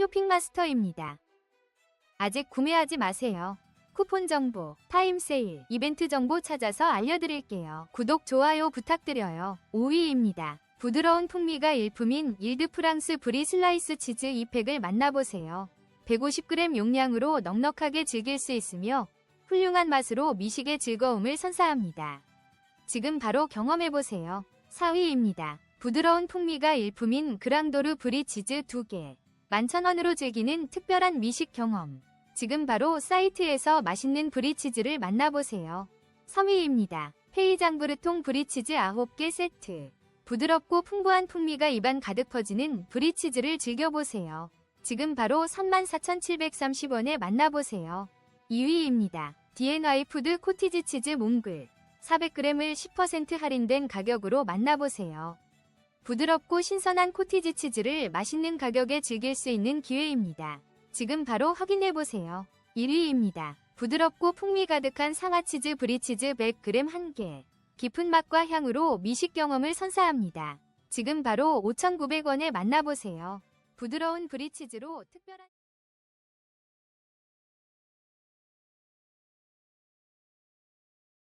쇼핑마스터입니다. 아직 구매하지 마세요. 쿠폰 정보, 타임 세일, 이벤트 정보 찾아서 알려드릴게요. 구독, 좋아요 부탁드려요. 5위입니다. 부드러운 풍미가 일품인 일드 프랑스 브리 슬라이스 치즈 2팩을 만나보세요. 150g 용량으로 넉넉하게 즐길 수 있으며 훌륭한 맛으로 미식의 즐거움을 선사합니다. 지금 바로 경험해보세요. 4위입니다. 부드러운 풍미가 일품인 그랑도르 브리 치즈 2개. 11,000원으로 즐기는 특별한 미식 경험. 지금 바로 사이트에서 맛있는 브리치즈를 만나보세요. 3위입니다. 페이장브르통 브리치즈 9개 세트. 부드럽고 풍부한 풍미가 입안 가득 퍼지는 브리치즈를 즐겨보세요. 지금 바로 34,730원에 만나보세요. 2위입니다. DNI 푸드 코티지 치즈 몽글. 400g을 10% 할인된 가격으로 만나보세요. 부드럽고 신선한 코티지 치즈를 맛있는 가격에 즐길 수 있는 기회입니다. 지금 바로 확인해보세요. 1위입니다. 부드럽고 풍미 가득한 상아치즈 브리치즈 100g 1개. 깊은 맛과 향으로 미식 경험을 선사합니다. 지금 바로 5,900원에 만나보세요. 부드러운 브리치즈로 특별한